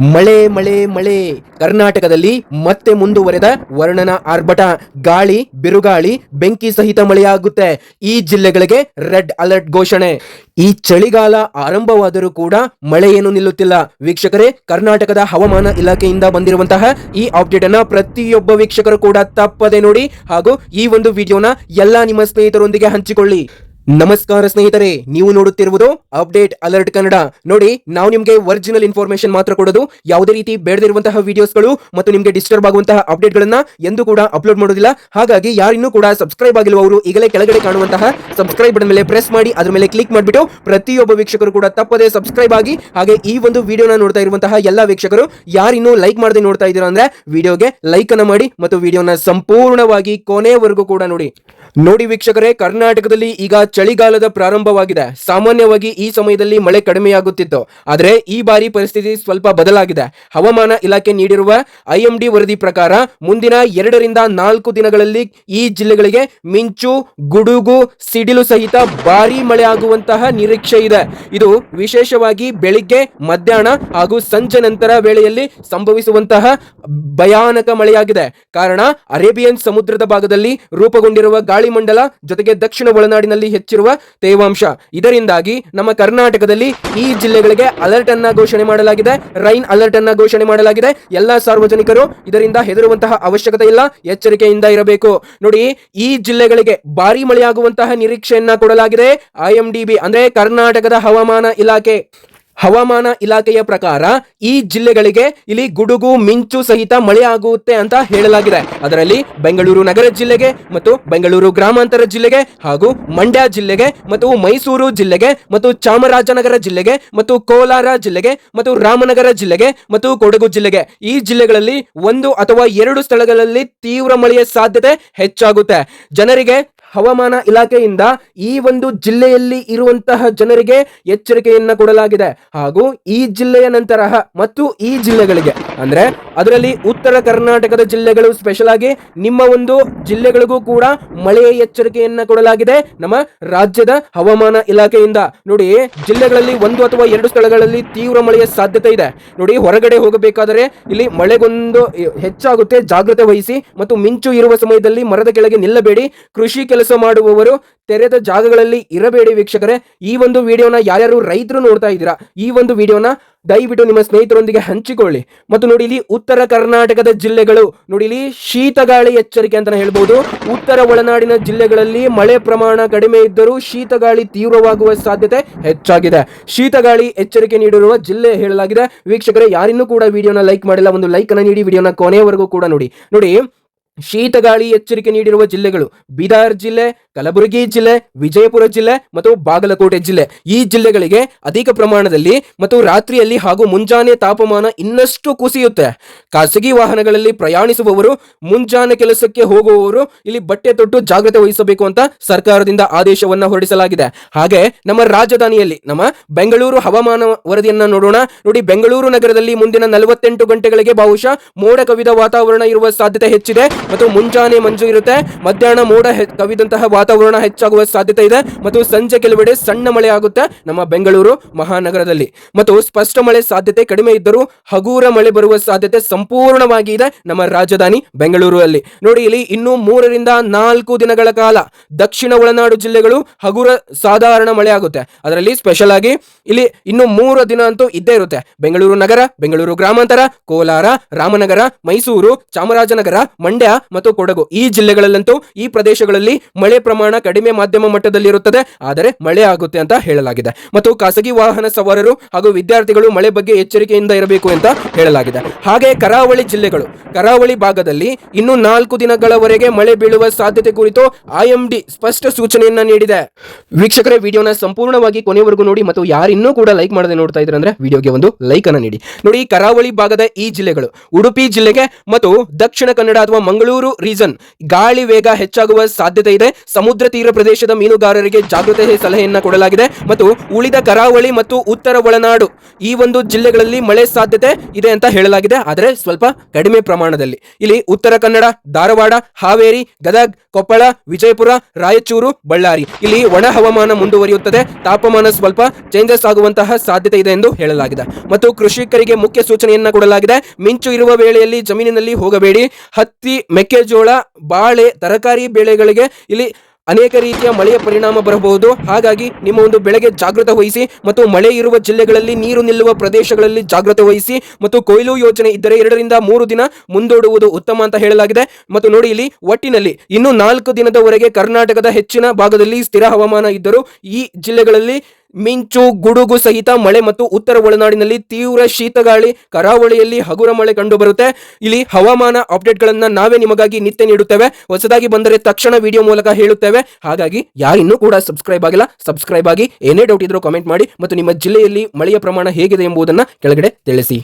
ಮಳೆ ಮಳೆ ಮಳೆ. ಕರ್ನಾಟಕದಲ್ಲಿ ಮತ್ತೆ ಮುಂದುವರೆದ ವರ್ಣನ ಆರ್ಭಟ. ಗಾಳಿ, ಬಿರುಗಾಳಿ, ಬೆಂಕಿ ಸಹಿತ ಮಳೆಯಾಗುತ್ತೆ. ಈ ಜಿಲ್ಲೆಗಳಿಗೆ ರೆಡ್ ಅಲರ್ಟ್ ಘೋಷಣೆ. ಈ ಚಳಿಗಾಲ ಆರಂಭವಾದರೂ ಕೂಡ ಮಳೆ ಏನು ನಿಲ್ಲುತ್ತಿಲ್ಲ. ವೀಕ್ಷಕರೇ, ಕರ್ನಾಟಕದ ಹವಾಮಾನ ಇಲಾಖೆಯಿಂದ ಬಂದಿರುವಂತಹ ಈ ಅಪ್ಡೇಟ್ ಅನ್ನ ಪ್ರತಿಯೊಬ್ಬ ವೀಕ್ಷಕರು ಕೂಡ ತಪ್ಪದೆ ನೋಡಿ ಹಾಗೂ ಈ ಒಂದು ವಿಡಿಯೋನ ಎಲ್ಲಾ ನಿಮ್ಮ ಸ್ನೇಹಿತರೊಂದಿಗೆ ಹಂಚಿಕೊಳ್ಳಿ. ನಮಸ್ಕಾರ ಸ್ನೇಹಿತರೆ, ನೀವು ನೋಡುತ್ತಿರುವುದು ಅಪ್ಡೇಟ್ ಅಲರ್ಟ್ ಕನ್ನಡ. ನೋಡಿ, ನಾವು ನಿಮಗೆ ಒರಿಜಿನಲ್ ಇನ್ಫಾರ್ಮೇಶನ್ ಮಾತ್ರ ಕೊಡೋದು. ಯಾವುದೇ ರೀತಿ ಬೇಡದಿರುವಂತಹ ವಿಡಿಯೋಸ್ಗಳು ಮತ್ತು ನಿಮಗೆ ಡಿಸ್ಟರ್ಬ್ ಆಗುವಂತಹ ಅಪ್ಡೇಟ್ಗಳನ್ನ ಎಂದು ಕೂಡ ಅಪ್ಲೋಡ್ ಮಾಡೋದಿಲ್ಲ. ಹಾಗಾಗಿ ಯಾರಿನ್ನೂ ಕೂಡ ಸಬ್ಸ್ಕ್ರೈಬ್ ಆಗಿರುವವರು ಈಗಲೇ ಕೆಳಗಡೆ ಕಾಣುವಂತಹ ಸಬ್ಸ್ಕ್ರೈಬ್ ಬಟನ್ ಮೇಲೆ ಪ್ರೆಸ್ ಮಾಡಿ, ಅದರ ಮೇಲೆ ಕ್ಲಿಕ್ ಮಾಡಿಬಿಟ್ಟು ಪ್ರತಿಯೊಬ್ಬ ವೀಕ್ಷಕರು ಕೂಡ ತಪ್ಪದೆ ಸಬ್ಸ್ಕ್ರೈಬ್ ಆಗಿ, ಹಾಗೆ ಈ ಒಂದು ವಿಡಿಯೋನ ನೋಡ್ತಾ ಇರುವಂತಹ ಎಲ್ಲ ವೀಕ್ಷಕರು, ಯಾರಿನ್ನೂ ಲೈಕ್ ಮಾಡದೆ ನೋಡ್ತಾ ಇದ್ದೀರಾ ಅಂದ್ರೆ ವಿಡಿಯೋಗೆ ಲೈಕ್ ಅನ್ನ ಮಾಡಿ ಮತ್ತು ವಿಡಿಯೋನ ಸಂಪೂರ್ಣವಾಗಿ ಕೊನೆಯವರೆಗೂ ಕೂಡ ನೋಡಿ. ನೋಡಿ ವೀಕ್ಷಕರೇ, ಕರ್ನಾಟಕದಲ್ಲಿ ಈಗ ಚಳಿಗಾಲದ ಪ್ರಾರಂಭವಾಗಿದೆ. ಸಾಮಾನ್ಯವಾಗಿ ಈ ಸಮಯದಲ್ಲಿ ಮಳೆ ಕಡಿಮೆಯಾಗುತ್ತಿತ್ತು. ಆದರೆ ಈ ಬಾರಿ ಪರಿಸ್ಥಿತಿ ಸ್ವಲ್ಪ ಬದಲಾಗಿದೆ. ಹವಾಮಾನ ಇಲಾಖೆ ನೀಡಿರುವ ಐಎಂಡಿ ವರದಿ ಪ್ರಕಾರ ಮುಂದಿನ ಎರಡರಿಂದ ನಾಲ್ಕು ದಿನಗಳಲ್ಲಿ ಈ ಜಿಲ್ಲೆಗಳಿಗೆ ಮಿಂಚು, ಗುಡುಗು, ಸಿಡಿಲು ಸಹಿತ ಭಾರಿ ಮಳೆ ಆಗುವಂತಹ ನಿರೀಕ್ಷೆ ಇದೆ. ಇದು ವಿಶೇಷವಾಗಿ ಬೆಳಿಗ್ಗೆ, ಮಧ್ಯಾಹ್ನ ಹಾಗೂ ಸಂಜೆ ನಂತರ ವೇಳೆಯಲ್ಲಿ ಸಂಭವಿಸುವಂತಹ ಭಯಾನಕ ಮಳೆಯಾಗಿದೆ. ಕಾರಣ, ಅರೇಬಿಯನ್ ಸಮುದ್ರದ ಭಾಗದಲ್ಲಿ ರೂಪುಗೊಂಡಿರುವ ಗಾಳಿಮಂಡಲ, ಜೊತೆಗೆ ದಕ್ಷಿಣ ಒಳನಾಡಿನಲ್ಲಿ ಹೆಚ್ಚಿರುವ ತೇವಾಂಶ. ಇದರಿಂದಾಗಿ ನಮ್ಮ ಕರ್ನಾಟಕದಲ್ಲಿ ಈ ಜಿಲ್ಲೆಗಳಿಗೆ ಅಲರ್ಟ್ ಅನ್ನ ಘೋಷಣೆ ಮಾಡಲಾಗಿದೆ. ರೈನ್ ಅಲರ್ಟ್ ಅನ್ನ ಘೋಷಣೆ ಮಾಡಲಾಗಿದೆ. ಎಲ್ಲಾ ಸಾರ್ವಜನಿಕರು ಇದರಿಂದ ಹೆದರುವಂತಹ ಅವಶ್ಯಕತೆ ಇಲ್ಲ. ಎಚ್ಚರಿಕೆಯಿಂದ ಇರಬೇಕು. ನೋಡಿ, ಈ ಜಿಲ್ಲೆಗಳಿಗೆ ಭಾರಿ ಮಳೆಯಾಗುವಂತಹ ನಿರೀಕ್ಷೆಯನ್ನ ಕೊಡಲಾಗಿದೆ. ಐಎಂಡಿಬಿ ಅಂದ್ರೆ ಕರ್ನಾಟಕದ ಹವಾಮಾನ ಇಲಾಖೆ. ಹವಾಮಾನ ಇಲಾಖೆಯ ಪ್ರಕಾರ ಈ ಜಿಲ್ಲೆಗಳಿಗೆ ಇಲ್ಲಿ ಗುಡುಗು, ಮಿಂಚು ಸಹಿತ ಮಳೆ ಆಗುತ್ತೆ ಅಂತ ಹೇಳಲಾಗಿದೆ. ಅದರಲ್ಲಿ ಬೆಂಗಳೂರು ನಗರ ಜಿಲ್ಲೆಗೆ ಮತ್ತು ಬೆಂಗಳೂರು ಗ್ರಾಮಾಂತರ ಜಿಲ್ಲೆಗೆ ಹಾಗೂ ಮಂಡ್ಯ ಜಿಲ್ಲೆಗೆ ಮತ್ತು ಮೈಸೂರು ಜಿಲ್ಲೆಗೆ ಮತ್ತು ಚಾಮರಾಜನಗರ ಜಿಲ್ಲೆಗೆ ಮತ್ತು ಕೋಲಾರ ಜಿಲ್ಲೆಗೆ ಮತ್ತು ರಾಮನಗರ ಜಿಲ್ಲೆಗೆ ಮತ್ತು ಕೊಡಗು ಜಿಲ್ಲೆಗೆ ಈ ಜಿಲ್ಲೆಗಳಲ್ಲಿ ಒಂದು ಅಥವಾ ಎರಡು ಸ್ಥಳಗಳಲ್ಲಿ ತೀವ್ರ ಮಳೆಯ ಸಾಧ್ಯತೆ ಹೆಚ್ಚಾಗುತ್ತೆ. ಜನರಿಗೆ ಹವಾಮಾನ ಇಲಾಖೆಯಿಂದ ಈ ಒಂದು ಜಿಲ್ಲೆಯಲ್ಲಿ ಇರುವಂತಹ ಜನರಿಗೆ ಎಚ್ಚರಿಕೆಯನ್ನ ಕೊಡಲಾಗಿದೆ. ಹಾಗೂ ಈ ಜಿಲ್ಲೆಯ ನಂತರ ಮತ್ತು ಈ ಜಿಲ್ಲೆಗಳಿಗೆ ಅಂದ್ರೆ ಅದರಲ್ಲಿ ಉತ್ತರ ಕರ್ನಾಟಕದ ಜಿಲ್ಲೆಗಳು ಸ್ಪೆಷಲ್ ಆಗಿ ನಿಮ್ಮ ಒಂದು ಜಿಲ್ಲೆಗಳಿಗೂ ಕೂಡ ಮಳೆಯ ಎಚ್ಚರಿಕೆಯನ್ನ ಕೊಡಲಾಗಿದೆ. ನಮ್ಮ ರಾಜ್ಯದ ಹವಾಮಾನ ಇಲಾಖೆಯಿಂದ. ನೋಡಿ, ಜಿಲ್ಲೆಗಳಲ್ಲಿ ಒಂದು ಅಥವಾ ಎರಡು ಸ್ಥಳಗಳಲ್ಲಿ ತೀವ್ರ ಮಳೆಯ ಸಾಧ್ಯತೆ ಇದೆ. ನೋಡಿ, ಹೊರಗಡೆ ಹೋಗಬೇಕಾದರೆ ಇಲ್ಲಿ ಮಳೆಗೊಂದು ಹೆಚ್ಚಾಗುತ್ತೆ, ಜಾಗ್ರತೆ ವಹಿಸಿ ಮತ್ತು ಮಿಂಚು ಇರುವ ಸಮಯದಲ್ಲಿ ಮರದ ಕೆಳಗೆ ನಿಲ್ಲಬೇಡಿ. ಕೃಷಿ ಮಾಡುವವರು ತೆರೆದ ಜಾಗಗಳಲ್ಲಿ ಇರಬೇಡಿ ವೀಕ್ಷಕರೇ. ಈ ಒಂದು ವಿಡಿಯೋನ ಯಾರ್ಯಾರು ರೈತರು ನೋಡ್ತಾ ಇದ್ದೀರಾ, ಈ ಒಂದು ವಿಡಿಯೋನ ದಯವಿಟ್ಟು ನಿಮ್ಮ ಸ್ನೇಹಿತರೊಂದಿಗೆ ಹಂಚಿಕೊಳ್ಳಿ. ಮತ್ತು ನೋಡಿ, ಇಲ್ಲಿ ಉತ್ತರ ಕರ್ನಾಟಕದ ಜಿಲ್ಲೆಗಳು, ನೋಡಿ, ಇಲ್ಲಿ ಶೀತಗಾಳಿ ಎಚ್ಚರಿಕೆ ಅಂತ ಹೇಳ್ಬೋದು. ಉತ್ತರ ಒಳನಾಡಿನ ಜಿಲ್ಲೆಗಳಲ್ಲಿ ಮಳೆ ಪ್ರಮಾಣ ಕಡಿಮೆ ಇದ್ದರೂ ಶೀತಗಾಳಿ ತೀವ್ರವಾಗುವ ಸಾಧ್ಯತೆ ಹೆಚ್ಚಾಗಿದೆ. ಶೀತಗಾಳಿ ಎಚ್ಚರಿಕೆ ನೀಡಿರುವ ಜಿಲ್ಲೆ ಹೇಳಲಾಗಿದೆ. ವೀಕ್ಷಕರೇ, ಯಾರಿನ್ನೂ ಕೂಡ ವಿಡಿಯೋನ ಲೈಕ್ ಮಾಡಿಲ್ಲ, ಒಂದು ಲೈಕ್ ಅನ್ನ ನೀಡಿ, ವಿಡಿಯೋನ ಕೊನೆಯವರೆಗೂ ಕೂಡ ನೋಡಿ. ನೋಡಿ ಶೀತಗಾಳಿ ಎಚ್ಚರಿಕೆ ನೀಡಿರುವ ಜಿಲ್ಲೆಗಳು ಬೀದರ್ ಜಿಲ್ಲೆ ಕಲಬುರಗಿ ಜಿಲ್ಲೆ, ವಿಜಯಪುರ ಜಿಲ್ಲೆ ಮತ್ತು ಬಾಗಲಕೋಟೆ ಜಿಲ್ಲೆ. ಈ ಜಿಲ್ಲೆಗಳಿಗೆ ಅಧಿಕ ಪ್ರಮಾಣದಲ್ಲಿ ಮತ್ತು ರಾತ್ರಿಯಲ್ಲಿ ಹಾಗೂ ಮುಂಜಾನೆ ತಾಪಮಾನ ಇನ್ನಷ್ಟು ಕುಸಿಯುತ್ತೆ. ಖಾಸಗಿ ವಾಹನಗಳಲ್ಲಿ ಪ್ರಯಾಣಿಸುವವರು, ಮುಂಜಾನೆ ಕೆಲಸಕ್ಕೆ ಹೋಗುವವರು ಇಲ್ಲಿ ಬಟ್ಟೆ ತೊಟ್ಟು ಜಾಗ್ರತೆ ವಹಿಸಬೇಕು ಅಂತ ಸರ್ಕಾರದಿಂದ ಆದೇಶವನ್ನ ಹೊರಡಿಸಲಾಗಿದೆ. ಹಾಗೆ ನಮ್ಮ ರಾಜಧಾನಿಯಲ್ಲಿ, ನಮ್ಮ ಬೆಂಗಳೂರು ಹವಾಮಾನ ವರದಿಯನ್ನ ನೋಡೋಣ. ನೋಡಿ, ಬೆಂಗಳೂರು ನಗರದಲ್ಲಿ ಮುಂದಿನ ನಲವತ್ತೆಂಟು ಗಂಟೆಗಳಿಗೆ ಬಹುಶಃ ಮೋಡ ಕವಿದ ವಾತಾವರಣ ಇರುವ ಸಾಧ್ಯತೆ ಹೆಚ್ಚಿದೆ ಮತ್ತು ಮುಂಜಾನೆ ಮಂಜು ಇರುತ್ತೆ. ಮಧ್ಯಾಹ್ನ ಮೋಡ ಕವಿದಂತಹ ವಾತಾವರಣ ಹೆಚ್ಚಾಗುವ ಸಾಧ್ಯತೆ ಇದೆ. ಮತ್ತು ಸಂಜೆ ಕೆಲವೆಡೆ ಸಣ್ಣ ಮಳೆ ಆಗುತ್ತೆ ನಮ್ಮ ಬೆಂಗಳೂರು ಮಹಾನಗರದಲ್ಲಿ. ಮತ್ತು ಸ್ಪಷ್ಟ ಮಳೆ ಸಾಧ್ಯತೆ ಕಡಿಮೆ ಇದ್ದರೂ ಹಗುರ ಮಳೆ ಬರುವ ಸಾಧ್ಯತೆ ಸಂಪೂರ್ಣವಾಗಿ ಇದೆ ನಮ್ಮ ರಾಜಧಾನಿ ಬೆಂಗಳೂರಲ್ಲಿ. ನೋಡಿ, ಇಲ್ಲಿ ಇನ್ನು ಮೂರರಿಂದ ನಾಲ್ಕು ದಿನಗಳ ಕಾಲ ದಕ್ಷಿಣ ಒಳನಾಡು ಜಿಲ್ಲೆಗಳು ಹಗುರ ಸಾಧಾರಣ ಮಳೆ ಆಗುತ್ತೆ. ಅದರಲ್ಲಿ ಸ್ಪೆಷಲ್ ಆಗಿ ಇಲ್ಲಿ ಇನ್ನು ಮೂರು ದಿನ ಅಂತೂ ಇದ್ದೇ ಇರುತ್ತೆ. ಬೆಂಗಳೂರು ನಗರ, ಬೆಂಗಳೂರು ಗ್ರಾಮಾಂತರ, ಕೋಲಾರ, ರಾಮನಗರ, ಮೈಸೂರು, ಚಾಮರಾಜನಗರ, ಮಂಡ್ಯ ಮತ್ತು ಕೊಡಗು ಈ ಜಿಲ್ಲೆಗಳಲ್ಲಂತೂ ಈ ಪ್ರದೇಶಗಳಲ್ಲಿ ಮಳೆ ಪ್ರಮಾಣ ಕಡಿಮೆ ಮಾಧ್ಯಮ ಮಟ್ಟದಲ್ಲಿರುತ್ತದೆ, ಆದರೆ ಮಳೆ ಆಗುತ್ತೆ ಅಂತ ಹೇಳಲಾಗಿದೆ. ಮತ್ತು ಖಾಸಗಿ ವಾಹನ ಸವಾರರು ಹಾಗೂ ವಿದ್ಯಾರ್ಥಿಗಳು ಮಳೆ ಬಗ್ಗೆ ಎಚ್ಚರಿಕೆಯಿಂದ ಇರಬೇಕು ಅಂತ ಹೇಳಲಾಗಿದೆ. ಹಾಗೆ ಕರಾವಳಿ ಜಿಲ್ಲೆಗಳು, ಕರಾವಳಿ ಭಾಗದಲ್ಲಿ ಇನ್ನು ನಾಲ್ಕು ದಿನಗಳವರೆಗೆ ಮಳೆ ಬೀಳುವ ಸಾಧ್ಯತೆ ಕುರಿತು ಐಎಂಡಿ ಸ್ಪಷ್ಟ ಸೂಚನೆಯನ್ನ ನೀಡಿದೆ. ವೀಕ್ಷಕರೇ, ವಿಡಿಯೋನ ಸಂಪೂರ್ಣವಾಗಿ ಕೊನೆವರೆಗೂ ನೋಡಿ ಮತ್ತು ಯಾರಿನ್ನೂ ಕೂಡ ಲೈಕ್ ಮಾಡದೆ ನೋಡ್ತಾ ಇದ್ರೆ ಅಂದ್ರೆ ವಿಡಿಯೋಗೆ ಒಂದು ಲೈಕ್ ಅನ್ನ ನೀಡಿ. ನೋಡಿ, ಕರಾವಳಿ ಭಾಗದ ಈ ಜಿಲ್ಲೆಗಳು, ಉಡುಪಿ ಜಿಲ್ಲೆಗೆ ಮತ್ತು ದಕ್ಷಿಣ ಕನ್ನಡ ಅಥವಾ ಮಂಗಳೂರು ರೀಸನ್ ಗಾಳಿ ವೇಗ ಹೆಚ್ಚಾಗುವ ಸಾಧ್ಯತೆ ಇದೆ. ಸಮುದ್ರ ತೀರ ಪ್ರದೇಶದ ಮೀನುಗಾರರಿಗೆ ಜಾಗೃತೆ ಸಲಹೆಯನ್ನ ಕೊಡಲಾಗಿದೆ ಮತ್ತು ಉಳಿದ ಕರಾವಳಿ ಮತ್ತು ಉತ್ತರ ಒಳನಾಡು ಈ ಒಂದು ಜಿಲ್ಲೆಗಳಲ್ಲಿ ಮಳೆ ಸಾಧ್ಯತೆ ಇದೆ ಅಂತ ಹೇಳಲಾಗಿದೆ. ಆದರೆ ಸ್ವಲ್ಪ ಕಡಿಮೆ ಪ್ರಮಾಣದಲ್ಲಿ. ಇಲ್ಲಿ ಉತ್ತರ ಕನ್ನಡ, ಧಾರವಾಡ, ಹಾವೇರಿ, ಗದಗ್, ಕೊಪ್ಪಳ, ವಿಜಯಪುರ, ರಾಯಚೂರು, ಬಳ್ಳಾರಿ. ಇಲ್ಲಿ ಒಣ ಹವಾಮಾನ ಮುಂದುವರಿಯುತ್ತದೆ. ತಾಪಮಾನ ಸ್ವಲ್ಪ ಚೇಂಜಸ್ ಆಗುವಂತಹ ಸಾಧ್ಯತೆ ಇದೆ ಎಂದು ಹೇಳಲಾಗಿದೆ. ಮತ್ತು ಕೃಷಿಕರಿಗೆ ಮುಖ್ಯ ಸೂಚನೆಯನ್ನ ಕೊಡಲಾಗಿದೆ. ಮಿಂಚು ಇರುವ ವೇಳೆಯಲ್ಲಿ ಜಮೀನಿನಲ್ಲಿ ಹೋಗಬೇಡಿ. ಹತ್ತಿ, ಮೆಕ್ಕೆಜೋಳ, ಬಾಳೆ, ತರಕಾರಿ ಬೆಳೆಗಳಿಗೆ ಇಲ್ಲಿ ಅನೇಕ ರೀತಿಯ ಮಳೆಯ ಪರಿಣಾಮ ಬರಬಹುದು. ಹಾಗಾಗಿ ನಿಮ್ಮ ಒಂದು ಬೆಳೆಗೆ ಜಾಗೃತ ವಹಿಸಿ ಮತ್ತು ಮಳೆ ಇರುವ ಜಿಲ್ಲೆಗಳಲ್ಲಿ ನೀರು ನಿಲ್ಲುವ ಪ್ರದೇಶಗಳಲ್ಲಿ ಜಾಗೃತ ವಹಿಸಿ ಮತ್ತು ಕೊಯ್ಲು ಯೋಜನೆ ಇದ್ದರೆ ಎರಡರಿಂದ ಮೂರು ದಿನ ಮುಂದೂಡುವುದು ಉತ್ತಮ ಅಂತ ಹೇಳಲಾಗಿದೆ. ಮತ್ತು ನೋಡಿ ಇಲ್ಲಿ ಒಟ್ಟಿನಲ್ಲಿ ಇನ್ನು ನಾಲ್ಕು ದಿನದವರೆಗೆ ಕರ್ನಾಟಕದ ಹೆಚ್ಚಿನ ಭಾಗದಲ್ಲಿ ಸ್ಥಿರ ಹವಾಮಾನ ಇದ್ದರೂ ಈ ಜಿಲ್ಲೆಗಳಲ್ಲಿ ಮಿಂಚು, ಗುಡುಗು ಸಹಿತ ಮಳೆ ಮತ್ತು ಉತ್ತರ ಒಳನಾಡಿನಲ್ಲಿ ತೀವ್ರ ಶೀತಗಾಳಿ ಕರಾವಳಿಯಲ್ಲಿ ಹಗುರ ಮಳೆ ಕಂಡುಬರುತ್ತೆ. ಇಲ್ಲಿ ಹವಾಮಾನ ಅಪ್ಡೇಟ್ಗಳನ್ನ ನಾವೇ ನಿಮಗಾಗಿ ನಿತ್ಯ ನೀಡುತ್ತೇವೆ. ಹೊಸದಾಗಿ ಬಂದರೆ ತಕ್ಷಣ ವಿಡಿಯೋ ಮೂಲಕ ಹೇಳುತ್ತೇವೆ. ಹಾಗಾಗಿ ಯಾರಿನ್ನೂ ಕೂಡ ಸಬ್ಸ್ಕ್ರೈಬ್ ಆಗಿಲ್ಲ. ಸಬ್ಸ್ಕ್ರೈಬ್ ಆಗಿ ಏನೇ ಡೌಟ್ ಇದ್ರೂ ಕಮೆಂಟ್ ಮಾಡಿ ಮತ್ತು ನಿಮ್ಮ ಜಿಲ್ಲೆಯಲ್ಲಿ ಮಳೆಯ ಪ್ರಮಾಣ ಹೇಗಿದೆ ಎಂಬುದನ್ನು ಕೆಳಗಡೆ ತಿಳಿಸಿ.